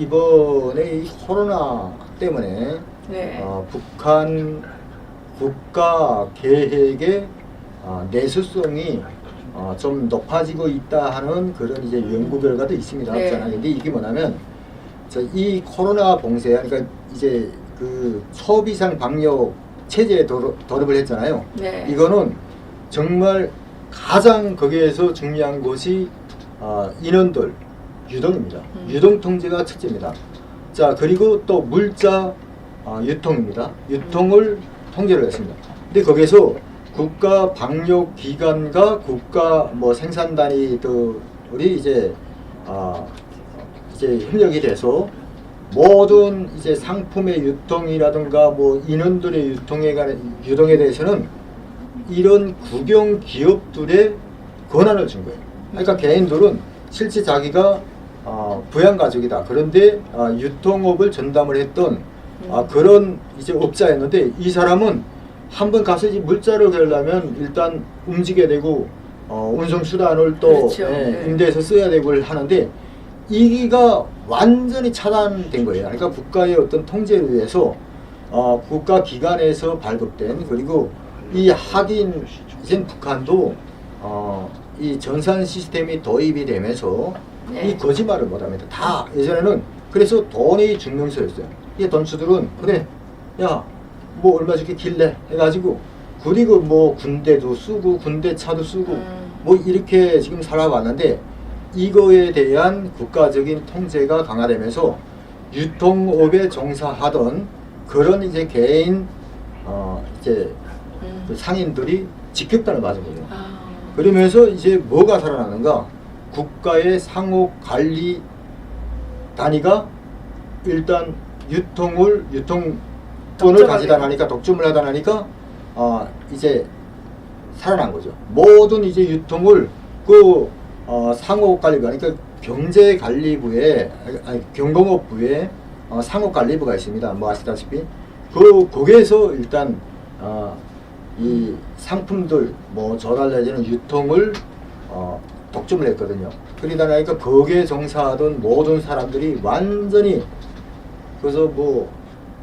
이번에 이 코로나 때문에 네. 어, 북한 국가 계획의 어, 내수성이 어, 좀 높아지고 있다 하는 그런 이제 연구 결과도 있습니다. 네. 근데 이게 뭐냐면 저이 코로나 봉쇄 그러니까 이제 그 초비상 방역 체제에 도입을 했잖아요. 네. 이거는 정말 가장 거기에서 중요한 것이 어, 인원들 유동입니다. 음. 유동 통제가 첫째입니다. 자 그리고 또 물자 어, 유통입니다. 유통을 통제를 했습니다. 근데 거기서 국가 방역 기관과 국가 뭐 생산 단위들이 이제 아 이제 협력이 돼서 모든 이제 상품의 유통이라든가 뭐 인원들의 유통에 관한 유동에 대해서는 이런 국영 기업들의 권한을 준 거예요. 그러니까 개인들은 실제 자기가 어, 부양 가족이다. 그런데 어, 유통업을 전담을 했던 아, 그런 이제 업자였는데 이 사람은 한 번 가서 이제 물자를 내려면 일단 움직여야 되고 어, 운송 수단을 또 그렇죠. 예, 네. 임대해서 써야 되고 하는데 이기가 완전히 차단된 거예요. 그러니까 국가의 어떤 통제를 위해서 어, 국가 기관에서 발급된 그리고 이 하긴 이젠 북한도 어, 이 전산 시스템이 도입이 되면서 네. 이 거짓말을 못합니다. 다 예전에는 그래서 돈이 증명서였어요. 이 돈수들은 그래 야뭐 얼마 줄게 길래 해가지고 그리고 뭐 군대도 쓰고 군대 차도 쓰고 음. 뭐 이렇게 지금 살아왔는데 이거에 대한 국가적인 통제가 강화되면서 유통업에 종사하던 그런 이제 개인 어 이제 음. 그 상인들이 직격탄을 맞은 거예요. 아. 그러면서 이제 뭐가 살아나는가? 국가의 상호 관리 단위가 일단 유통을 유통권을 가지다. 나니까 독점을 하다 나니까 어 이제 살아난 거죠. 모든 이제 유통을 그 어, 상호 관리부 그러니까 경제관리부에 아니 경공업부에 어, 상호 관리부가 있습니다. 뭐 아시다시피 그 거기에서 일단 어, 이 상품들 뭐 전달되는 유통을 어, 독점을 했거든요. 그러다 보니까 거기에 종사하던 모든 사람들이 완전히 그래서 뭐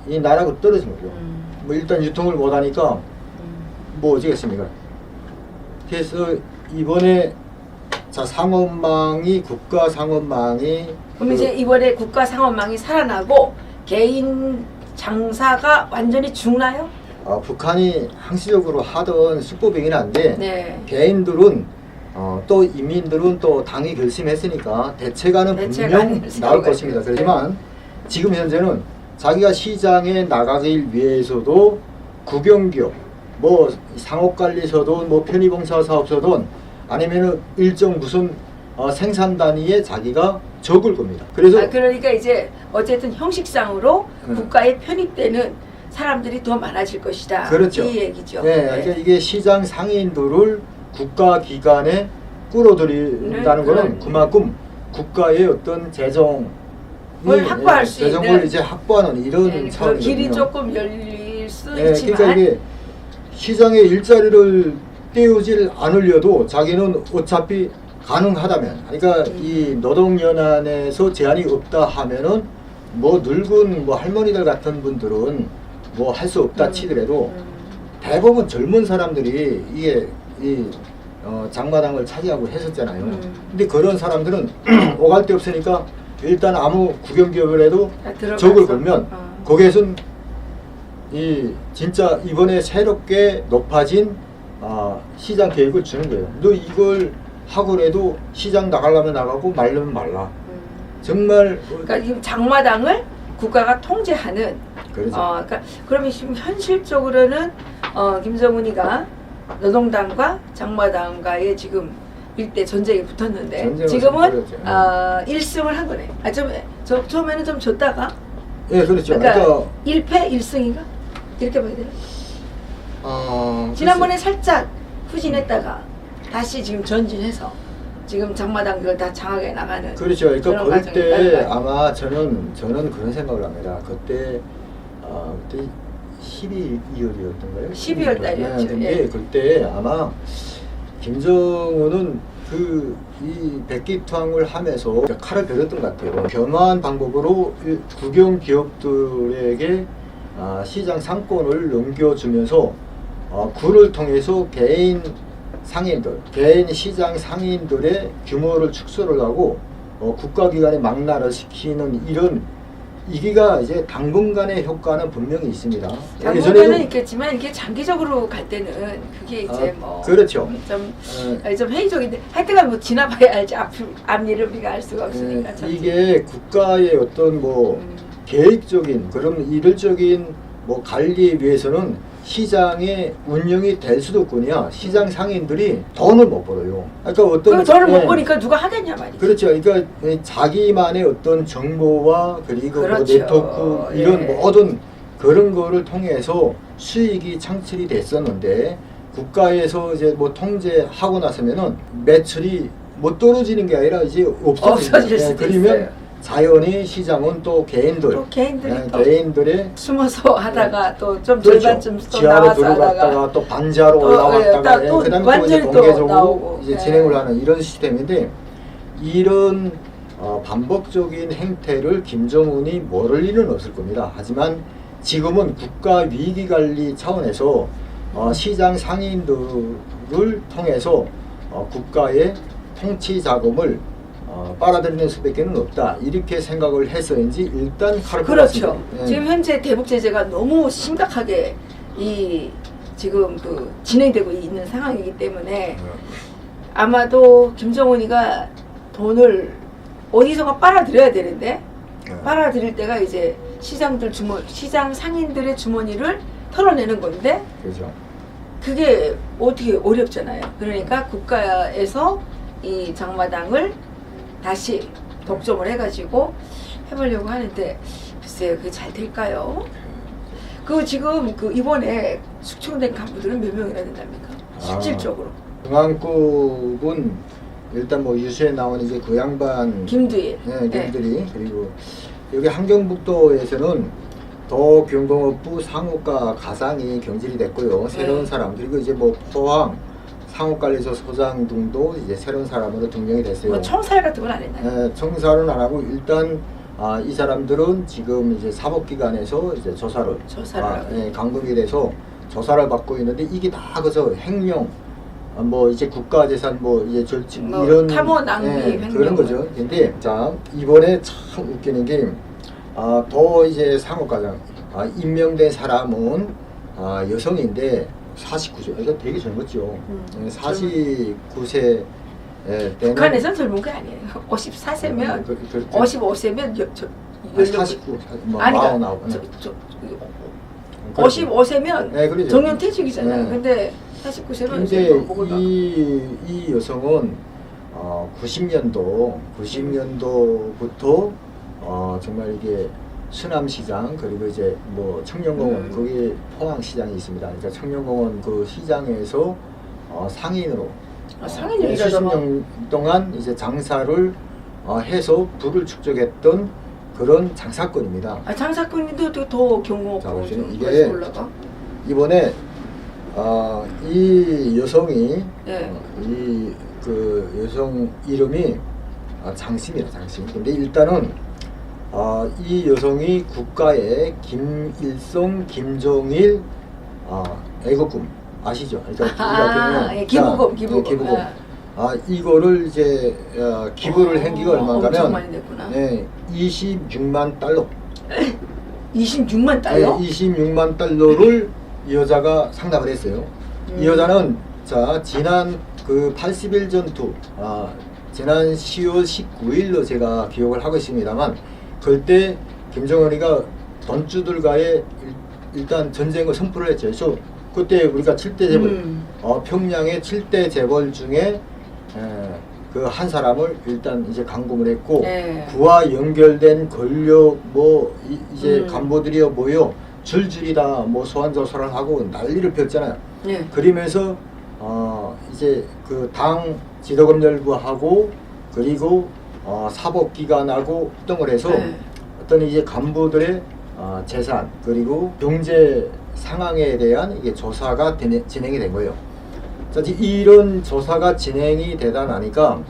이 나라가 떨어진 거죠. 음. 뭐 일단 유통을 못 하니까 음. 뭐 어쩌겠습니까? 그래서 이번에 자 상업망이 국가 상업망이 그럼 그- 이제 이번에 국가 상업망이 살아나고 개인 장사가 완전히 죽나요? 어, 북한이 항시적으로 하던 수법이긴 한데 네. 개인들은 어, 또 인민들은 또 당이 결심했으니까 대책안을 분명. 나올 것입니다. 그렇지만 지금 현재는 자기가 시장에 나가길 위해서도 국영기업, 뭐 상업관리서든 뭐 편의봉사 사업서든 아니면은 일정 무슨 어, 생산 단위에 자기가 적을 겁니다. 그래서 아, 그러니까 이제 어쨌든 형식상으로 음. 국가에 편입되는 사람들이 더 많아질 것이다. 그렇죠. 이 얘기죠. 네, 그러니까 이게 시장 상인들을 국가 기관에 끌어들인다는 네, 거는 그만큼 국가의 어떤 재정 뭘 확보할 수 재정을 있는 이제 확보하는 이런 네, 그 차원이거든요. 길이 조금 열릴 수 네, 있지만 그러니까 이게 시장에 일자리를 띄우질 않으려도 자기는 어차피 가능하다면, 그러니까 음. 이 노동연한에서 제한이 없다 하면은 뭐 늙은 뭐 할머니들 같은 분들은 뭐 할 수 없다 음. 치더라도 음. 대부분 젊은 사람들이 이게 이 어, 장마당을 차지하고 했었잖아요. 음. 근데 그런 사람들은 오갈 데 없으니까 일단 아무 국영기업을 해도 다 들어가서. 적을 걸면 어. 거기에선 이 진짜 이번에 새롭게 높아진 아, 시장 계획을 주는 거예요. 너 이걸 하고라도 시장 나가려면 나가고 말려면 말라. 음. 정말 그러니까 지금 장마당을 국가가 통제하는 그러죠. 어, 그러니까 그러면 지금 현실적으로는 어, 김정은이가 노동당과 장마당과의 지금 일대 전쟁이 붙었는데 지금은 벌였죠. 어, 1승을 한 거네. 아, 좀, 저, 처음에는 좀 졌다가 예, 그렇죠. 그러니까, 그러니까, 1패 1승인가? 이렇게 봐야 돼요. 어, 지난번에 살짝 후진했다가 다시 지금 전진해서 지금 장마당 그걸 다 장하게 나가는 그렇죠. 그러니까 그런 과정이 그때 따라가요. 아마 저는 저는 그런 생각을 합니다. 그때 어, 그때 12월이었던가요? 12월 달이었죠. 근데 예. 그때 아마 김정은은 그 이 백기투항을 하면서 칼을 베렸던 것 같아요. 겸한 방법으로 이 국영 기업들에게 아, 시장 상권을 넘겨주면서 어, 구를 통해서 개인 상인들, 개인 시장 상인들의 규모를 축소를 하고 어, 국가기관의 망라를 시키는 이런 이기가 이제 당분간의 효과는 분명히 있습니다. 당분간은 있겠지만 이게 장기적으로 갈 때는 그게 이제 아, 뭐 그렇죠. 좀, 어, 좀 회의적인데 하여튼간 뭐 지나봐야 알지 앞, 앞일을 우리가 알 수가 없으니까 참. 예, 이게 국가의 어떤 뭐 음. 계획적인 그런 이들적인 뭐 관리에 위해서는 시장의 운영이 될 수도 없거든요. 시장 상인들이 돈을 못 벌어요. 그러니까 어떤 그 돈을 못 예, 보니까 누가 하겠냐 말이지. 그렇죠. 그러니까 자기만의 어떤 정보와 그리고 뭐 그렇죠. 네트워크 예. 이런 모든 그런 거를 통해서 수익이 창출이 됐었는데 국가에서 이제 뭐 통제하고 나서면은 매출이 못 떨어지는 게 아니라 이제 없어집니다. 없어질 수도 그러면 있어요. 자연히 시장은 또 개인들, 또 개인들이 예, 또 개인들의 숨어서 하다가 또 좀 그렇죠. 절반쯤 또 지하로 나와서 하다가 들어갔다가 또 반지하로 또, 올라갔다가 예, 또 예, 그다음에 또 이제 완전히 또 공개적으로 나오고. 이제 예. 진행을 하는 이런 시스템인데 이런 어, 반복적인 행태를 김정은이 모를 일은 없을 겁니다. 하지만 지금은 국가 위기 관리 차원에서 어, 시장 상인들을 통해서 어, 국가의 통치 자금을 어, 빨아들이는 수밖에는 없다 이렇게 생각을 해서인지 일단 칼을 그렇죠. 예. 지금 현재 대북 제재가 너무 심각하게 이 지금 그 진행되고 있는 상황이기 때문에 아마도 김정은이가 돈을 어디선가 빨아들여야 되는데 예. 빨아들일 때가 이제 시장들 주머 시장 상인들의 주머니를 털어내는 건데 그렇죠. 그게 어떻게 어렵잖아요. 그러니까 국가에서 이 장마당을 다시 독점을 해가지고 해보려고 하는데 글쎄요, 그게 잘 될까요? 그 지금 그 이번에 숙청된 간부들은 몇 명이나 된답니까? 아. 실질적으로 중앙국은 일단 뭐 유수에 나온 이제 그 양반 김두일. 네, 걔들이 그리고 여기 한경북도에서는 도경공업부 상호과 가상이 경질이 됐고요. 새로운 네. 사람 그리고 이제 뭐 포항 상호관리소 소장 등도 이제 새로운 사람으로 등용이 됐어요. 뭐 청살 같은 건 안 했나요? 예, 청사는 안 하고 일단 아, 이 사람들은 지금 이제 사법기관에서 이제 조사를 조사를 아, 하고. 예, 강금이 돼서 조사를 받고 있는데 이게 다 그저 횡령 아, 뭐 이제 국가재산 뭐 이제 절집 뭐 이런 탐호 낭비, 예, 횡령. 그런 거죠. 근데 자 이번에 참 웃기는 게아더 이제 상호과장 아, 임명된 사람은 아, 여성인데 49세 이거 되게 젊었죠. 음, 예, 49세 예, 때는 북한에선 젊은 게 아니에요. 54세면 그, 그, 55세면 여, 저, 아, 49, 뭐 아니 그러니까 아홉. 저, 네. 저, 그렇죠. 55세면 네, 그러죠. 정년퇴직이잖아요. 네. 근데 49세면 근데 이제 뭐. 이, 이 여성은 어, 90년도 90년도부터 어, 정말 이게 수남시장 그리고 이제 뭐 청년공원 음. 거기 포항시장이 있습니다. 그러니까 청년공원 그 시장에서 어, 상인으로 아, 상인이 어, 일하다가- 70년 동안 이제 장사를 어, 해서 부를 축적했던 그런 장사건입니다. 아, 장사꾼인데 어떻게 더. 좀 이게- 올라가? 이번에 어, 이 여성이 예. 어, 이그 여성 이름이 아, 장씨입니다. 장씨. 근데 일단은 아, 이 여성이 국가의 김일성, 김정일 아, 애국금 아시죠? 그러니까 아, 우리가 예, 기부금, 자, 기부금. 예, 기부금. 아. 아 이거를 이제 어, 기부를 한 기가 어, 엄청 얼마냐면 많이 냈구나. 네, 26만 달러. 26만 달러? 네, 26만 달러를 이 여자가 상담을 했어요. 음. 이 여자는 자 지난 그 80일 전투, 아 지난 10월 19일로 제가 기억을 하고 있습니다만 그때 김정은이가 돈주들과의 일- 일단 전쟁을 선포를 했죠. 그래서 그때 우리가 7대 재벌, 음. 어, 평양의 7대 재벌 중에 그 한 사람을 일단 이제 감금을 했고 네. 그와 연결된 권력 뭐 이, 제 음. 간부들이 모여 줄줄이 다 뭐 소환 조사를 하고 난리를 폈잖아요. 예. 그러면서 어 이제 그 당 지도검열부하고 그리고 어 사법기관하고 협동을 해서 네. 어떤 이제 간부들의 어 재산 그리고 경제 상황에 대한 이게 조사가 되네- 진행이 된 거예요. 자, 이런 조사가 진행이 되다 나니까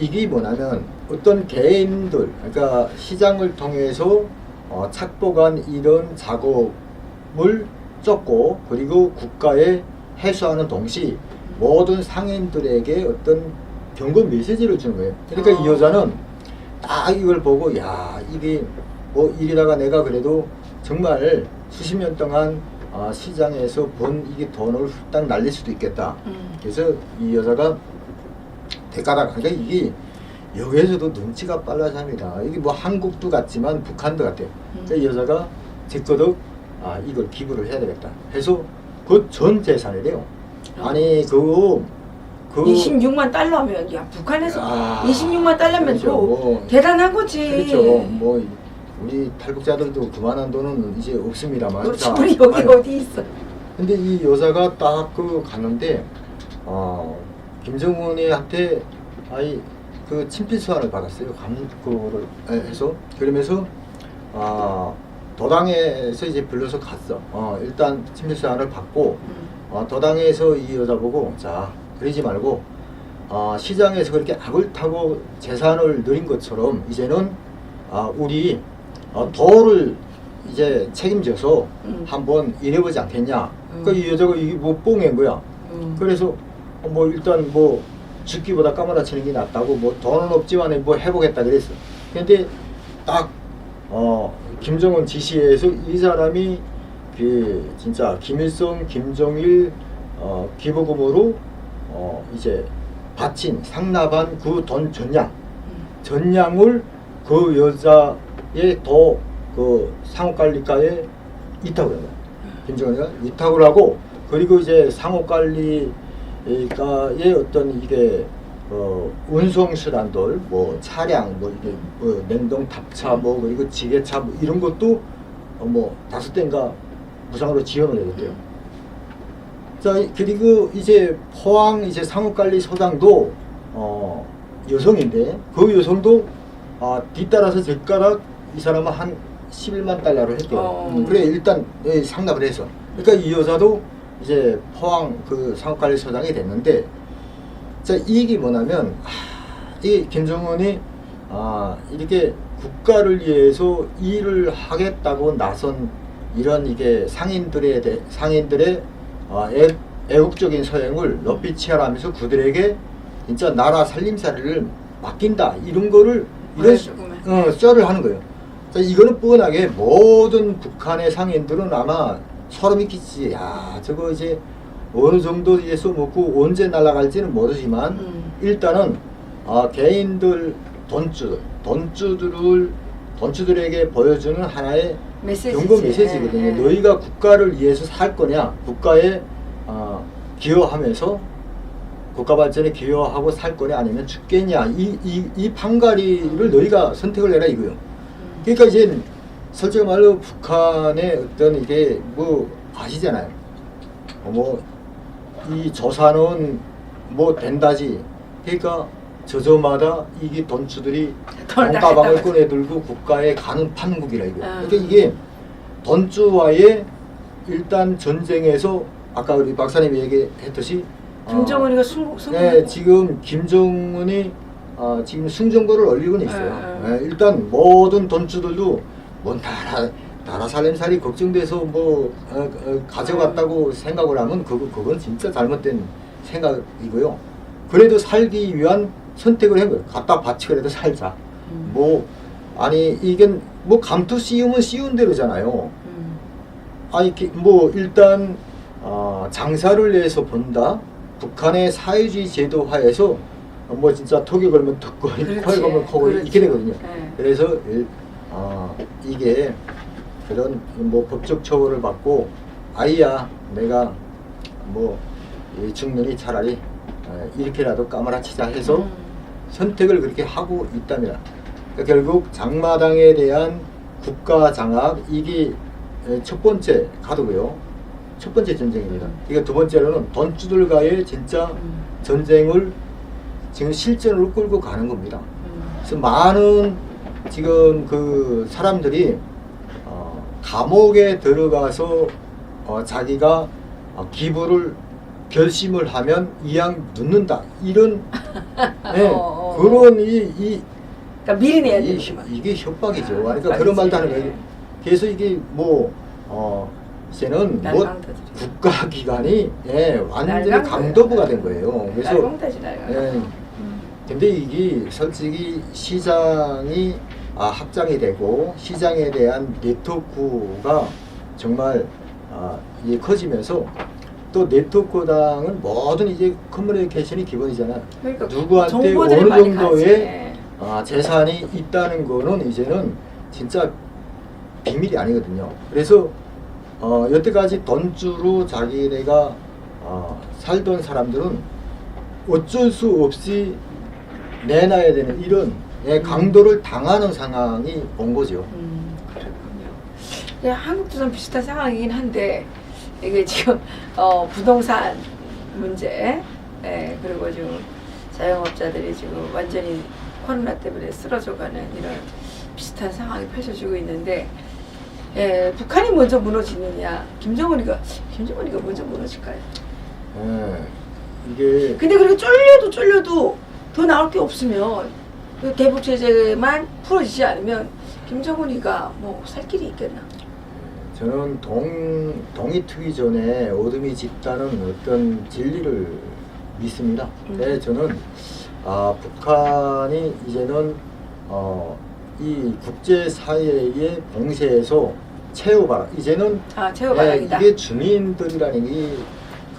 이게 뭐냐면 어떤 개인들, 그러니까 시장을 통해서 어, 착복한 이런 작업을 쫓고 그리고 국가에 해소하는 동시 모든 상인들에게 어떤 경고 메시지를 주는 거예요. 그러니까 이 어. 여자는 딱 이걸 보고 야 이게 뭐 이러다가 내가 그래도 정말 수십 년 동안 아, 시장에서 본 이게 돈을 훌딱 날릴 수도 있겠다. 음. 그래서 이 여자가 대가다 그러니까 이게 여기에서도 눈치가 빨라집니다. 이게 뭐 한국도 같지만 북한도 같아요. 그러니까 이 여자가 제거덕 아 이걸 기부를 해야 되겠다. 해서 그 전 재산이래요. 아니 그거 그 26만 달러면 야 북한에서 아, 26만 달러면 그렇죠. 또 뭐, 대단한 거지. 그렇죠. 뭐 우리 탈북자들도 그만한 돈은 이제 없습니다만. 그렇지. 자, 우리 여기 아니, 어디 있어? 근데 이 여자가 딱 그 갔는데 어 김정은이한테 아이 그 친필 수환을 받았어요. 감그를 해서 그러면서 아 도당에서 이제 불러서 갔어. 어 일단 친필 수환을 받고 음. 어, 도당에서 이 여자 보고 자 그러지 말고 아, 시장에서 그렇게 악을 타고 재산을 누린 것처럼 이제는 아, 우리 어, 도를 이제 책임져서 음. 한번 일해보지 않겠냐. 음. 이 여자가 이게 뭐 뽕인 거야. 음. 그래서 어, 뭐 일단 뭐 죽기보다 까무라치는 게 낫다고 뭐 돈은 없지만 뭐 해보겠다 그랬어. 근데 딱 어, 김정은 지시에서 이 사람이 그 진짜 김일성, 김정일 어, 기부금으로 어, 이제 바친 상납한 그 돈 전량 음. 전량을 그 여자의 더그 상업관리과에 이탁을 한 거야. 김정은이가 이탁을 하고 그리고 이제 상업관리과의 어떤 이게 어, 운송수단들 뭐 차량 뭐 이게 뭐 냉동 탑차 뭐 그리고 지게차 뭐 이런 것도 어, 뭐 다섯 대인가 무상으로 지원을 해줬대요. 자 이- 그리고 이제 포항 이제 상업관리소장도 어, 여성인데 그 여성도 아, 뒤따라서 젓가락 이 사람은 한 11만 달러를 했대요. 어. 음, 그래 일단 예, 상납을 해서 그러니까 이 여자도 이제 포항 그 상업관리소장이 됐는데 자 이게 뭐냐면 하, 이 김정은이 아 이렇게 국가를 위해서 일을 하겠다고 나선 이런 이게 상인들에 대 상인들의 아, 애, 애국적인 서행을 높이 치하라면서 그들에게 진짜 나라 살림살이를 맡긴다 이런 거를 이런 보여주구만. 어, 썰을 하는 거예요. 자, 이거는 뻔하게 모든 북한의 상인들은 아마 소름이 끼치지. 야, 저거 이제 어느 정도 이제 써먹고 언제 날아갈지는 모르지만 음. 일단은 아, 개인들 돈주들, 돈주들을 돈주들에게 보여주는 하나의 메시지지. 경고 메시지거든요. 예, 예. 너희가 국가를 위해서 살 거냐, 국가에 어, 기여하면서 국가 발전에 기여하고 살 거냐, 아니면 죽겠냐, 이, 이, 이 판가리를 너희가 선택을 해라 이거요. 음. 그러니까 이제 솔직히 말로 북한의 어떤 이게 뭐 아시잖아요. 뭐 이 조사는 뭐 된다지. 그러니까 저저마다 이게 돈주들이 돈가방을 갖다가 꺼내 들고 국가에 가는 판국이라 이거. 아. 그러니까 이게 돈주와의 일단 전쟁에서 아까 우리 박사님이 얘기했듯이 어, 김정은이가 승 승. 네, 지금 김정은이 어, 지금 승전거를 올리고는 있어요. 네, 네. 네, 일단 모든 돈주들도 뭔 나라 나라 살림살이 걱정돼서 뭐 어, 어, 가져갔다고 생각을 하면 그거 그건 진짜 잘못된 생각이고요. 그래도 살기 위한 선택을 한 거예요. 갖다 바치 그래도 살자. 음. 뭐 아니 이게 뭐 감투 씌우면 씌운 대로잖아요. 음. 아니 기- 뭐 일단 어, 장사를 위해서 본다. 북한의 사회주의 제도 하에서 뭐 진짜 턱에 걸면 그렇지. 코에 걸면 그렇지. 이렇게 되거든요. 네. 그래서 일, 어, 이게 그런 뭐 법적 처벌을 받고 아이야 내가 뭐이 죽느니 차라리 어, 이렇게라도 까무라치자 해서 음. 선택을 그렇게 하고 있답니다. 그러니까 결국 장마당에 대한 국가 장악 이게 에, 첫 번째 카드고요. 첫 번째 전쟁입니다. 이거 두 번째로는 돈주들과의 진짜 음. 전쟁을 지금 실전으로 끌고 가는 겁니다. 음. 그래서 많은 지금 그 사람들이 어, 감옥에 들어가서 어, 자기가 어, 기부를 결심을 하면 이왕 눕는다 이런 예, 어, 어. 그런 이, 이, 그러니까 미리 내야 이, 되는 이게 협박이죠. 아, 그러니까 협박이지. 그런 말도 하는 거예요. 그래서 이게 뭐 어, 이제는 뭐. 국가기관이 예, 완전히 날강도예요. 강도부가 된 거예요. 그래서. 예, 음. 근데 이게 솔직히 시장이 아, 확장이 되고 시장에 대한 네트워크가 정말 아, 이게 커지면서 또 네트워크당은 모든 이제 커뮤니케이션이 기본이잖아요. 그러니까 누구한테 어느 정도의. 아, 재산이 있다는 거는 이제는 진짜 비밀이 아니거든요. 그래서 어, 여태까지 돈주로 자기네가 어, 살던 사람들은 어쩔 수 없이 내놔야 되는 이런 예, 강도를 당하는 상황이 온 거죠. 음, 그렇군요. 예, 한국도 좀 비슷한 상황이긴 한데 이게 지금 어, 부동산 문제, 예, 그리고 지금 자영업자들이 지금 완전히 코로나 때문에 쓰러져가는 이런 비슷한 상황이 펼쳐지고 있는데 예, 북한이 먼저 무너지느냐, 김정은이가 김정은이가 먼저 무너질까요? 예, 이게 근데 그렇게 쫄려도 쫄려도 더 나올 게 없으면 그 대북 제재만 풀어지지 않으면 김정은이가 뭐 살 길이 있겠나? 저는 동, 동이 트기 전에 어둠이 짙다는 어떤 진리를 믿습니다. 음. 네, 저는 아, 북한이 이제는 어, 이 국제사회의 봉쇄에서 채워봐라. 이제는 아 네, 최후바닥이다. 이게 주민들이라는 게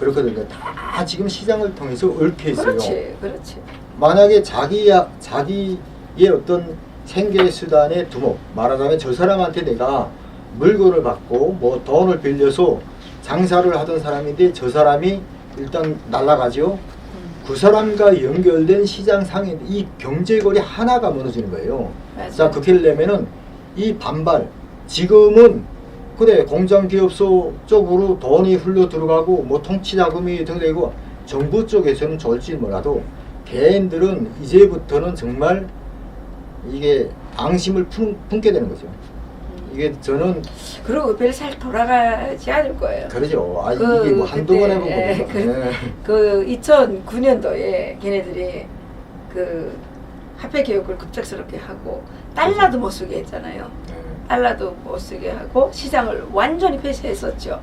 그렇거든요. 다 지금 시장을 통해서 얽혀 있어요. 그렇지, 그렇지. 만약에 자기야 자기의 어떤 생계 수단의 두목 말하자면 저 사람한테 내가 물건을 받고 뭐 돈을 빌려서 장사를 하던 사람인데 저 사람이 일단 날라가죠. 음, 그 사람과 연결된 시장 상인 이 경제거리 하나가 무너지는 거예요. 맞아요. 자 그렇게 하려면은 이 반발 지금은 그래 공장 기업소 쪽으로 돈이 흘러 들어가고 뭐 통치 자금이 등되고 정부 쪽에서는 좋을지 몰라도 개인들은 이제부터는 정말 이게 앙심을 품, 품게 되는 거죠. 음. 이게 저는 그리고 별잘 돌아가지 않을 거예요. 그러죠. 아 그 이게 뭐 한두 번 그때, 해본 예, 겁니다. 그- 네. 그 2009년도에 걔네들이 그 화폐 개혁을 급작스럽게 하고 달러도 못 쓰게 했잖아요. 네. 달러도 못 쓰게 하고 시장을 완전히 폐쇄했었죠.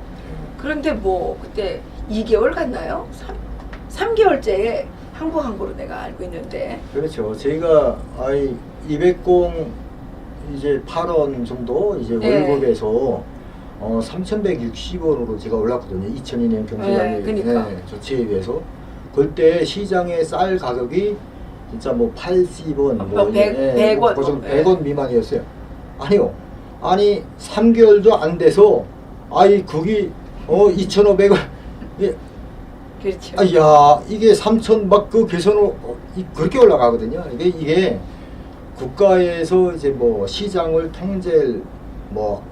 그런데 뭐 그때 2개월 갔나요? 3, 3개월째에 항복한 거로 내가 알고 있는데 그렇죠. 저희가 아이 200공 이제 8원 정도 이제 네. 월급에서 어 3,160원으로 제가 올랐거든요. 2002년 경제관리 네, 그러니까. 조치에 비해서 그때 시장의 쌀 가격이 진짜 뭐 80원 뭐뭐 백- 예, 백 원, 그 정도 뭐, 예. 100원 미만이었어요. 아니요. 아니 3개월도 안 돼서 아이 거기 어 2,500원 예, 그렇죠. 아야 이게 3천 막그 개선으로 어, 이- 그렇게 올라가거든요. 이게 이게 국가에서 이제 뭐 시장을 통제를 뭐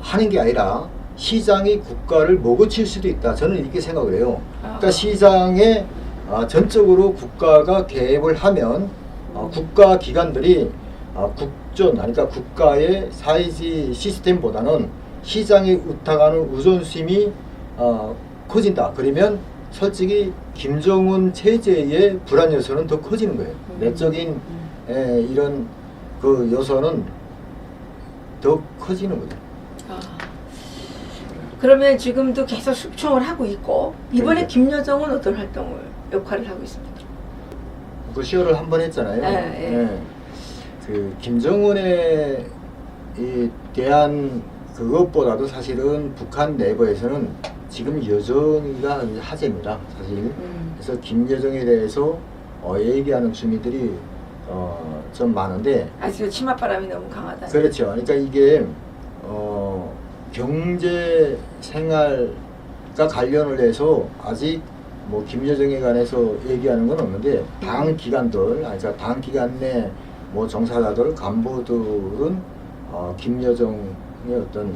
하는 게 아니라 시장이 국가를 먹어칠 수도 있다. 저는 이렇게 생각을 해요. 그러니까 아. 시장에 아, 전적으로 국가가 개입을 하면 어, 국가 기관들이 어, 국존, 아니, 그러니까 국가의 사회지 시스템보다는 시장에 의탁하는 우선심이 어, 커진다. 그러면 솔직히 김정은 체제의 불안 요소는 더 커지는 거예요. 음. 내적인 음. 에, 이런 그 요소는 더 커지는 거죠. 아. 그러면 지금도 계속 숙청을 하고 있고 이번에 그러니까. 김여정은 어떤 활동을 역할을 하고 있습니까? 그 시어를 한 번 했잖아요. 예, 예. 예. 그 김정은에 이 대한 그것보다도 사실은 북한 내부에서는 지금 여정이가 화제입니다. 사실. 음. 그래서 김여정에 대해서 어, 얘기하는 주민들이 어, 좀 많은데 아직도 치맛바람이 너무 강하다. 그렇죠. 그러니까 이게 어, 경제 생활과 관련을 해서 아직 뭐 김여정에 관해서 얘기하는 건 없는데 당 기관들, 아니 그러니까 당 기관 내뭐 정사자들, 간부들은 어, 김여정의 어떤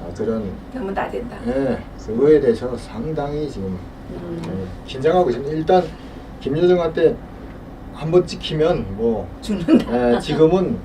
어, 그런 너무 나댄다. 예, 그거에 대해서 상당히 지금 음. 예, 긴장하고 있습니다. 일단 김여정한테 한번 찍히면 뭐 죽는다. 예, 지금은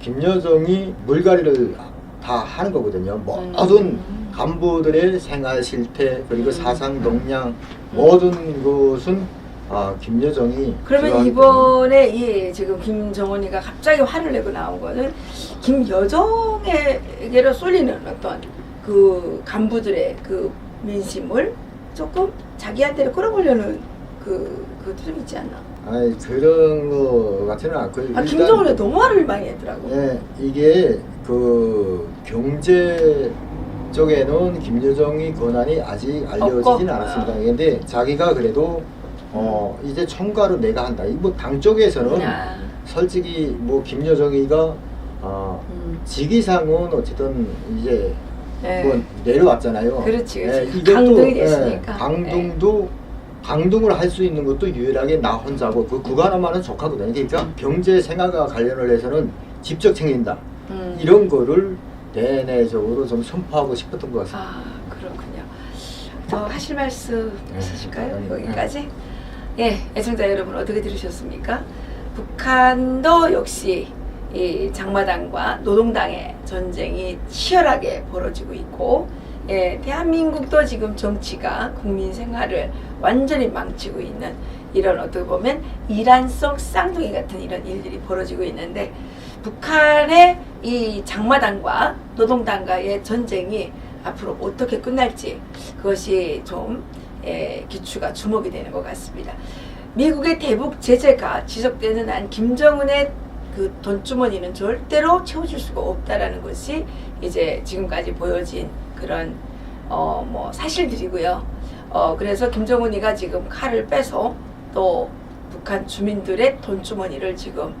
김여정이 물갈이를 다 하는 거거든요. 모든 음. 간부들의 생활 실태 그리고 음. 사상 동량 모든 것은 아, 김여정이 그러면 이번에 이 지금 김정은이가 갑자기 화를 내고 나온 거는 김여정에게로 쏠리는 어떤 그 간부들의 그 민심을 조금 자기한테로 끌어보려는 그 그것도 좀 있지 않나? 아니 그런 거 같지는 않고 아 김정은이 너무 화를 많이 했더라고. 예, 이게 그 경제 쪽에는 김여정이 권한이 아직 알려지진 없고. 않았습니다. 근데 자기가 그래도 어 이제 총괄을 내가 한다. 이뭐당 쪽에서는 아, 솔직히 뭐 김여정이가 어 음. 직위상은 어쨌든 이제 네. 뭐 내려왔잖아요. 그렇지, 그렇지. 예, 강등이 예, 됐으니까. 강등도 강등을 할 수 있는 것도 유일하게 나 혼자고 그 그거 하나만은 족하거든요. 그러니까 경제 생활과 관련을 해서는 직접 챙긴다. 음. 이런 거를 대내적으로 좀 선포하고 싶었던 것 같습니다. 아 그렇군요. 더 하실 말씀 네, 있으실까요? 당연히. 여기까지. 예, 애청자 여러분 어떻게 들으셨습니까? 북한도 역시 이 장마당과 노동당의 전쟁이 치열하게 벌어지고 있고, 예, 대한민국도 지금 정치가 국민 생활을 완전히 망치고 있는 이런 어떻게 보면 이란 속 쌍둥이 같은 이런 일들이 벌어지고 있는데 북한의 이 장마당과 노동당과의 전쟁이 앞으로 어떻게 끝날지 그것이 좀 예, 기추가 주목이 되는 것 같습니다. 미국의 대북 제재가 지속되는 한 김정은의 그 돈주머니는 절대로 채워줄 수가 없다라는 것이 이제 지금까지 보여진 그런 어 뭐 사실들이고요. 어 그래서 김정은이가 지금 칼을 빼서 또 북한 주민들의 돈주머니를 지금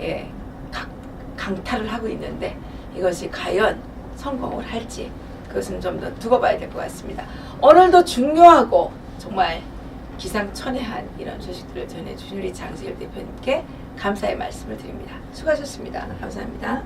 예 각- 강탈을 하고 있는데 이것이 과연 성공을 할지 그것은 좀 더 두고 봐야 될 것 같습니다. 오늘도 중요하고 정말 기상천외한 이런 소식들을 전해주신 우리 장세일 대표님께 감사의 말씀을 드립니다. 수고하셨습니다. 감사합니다.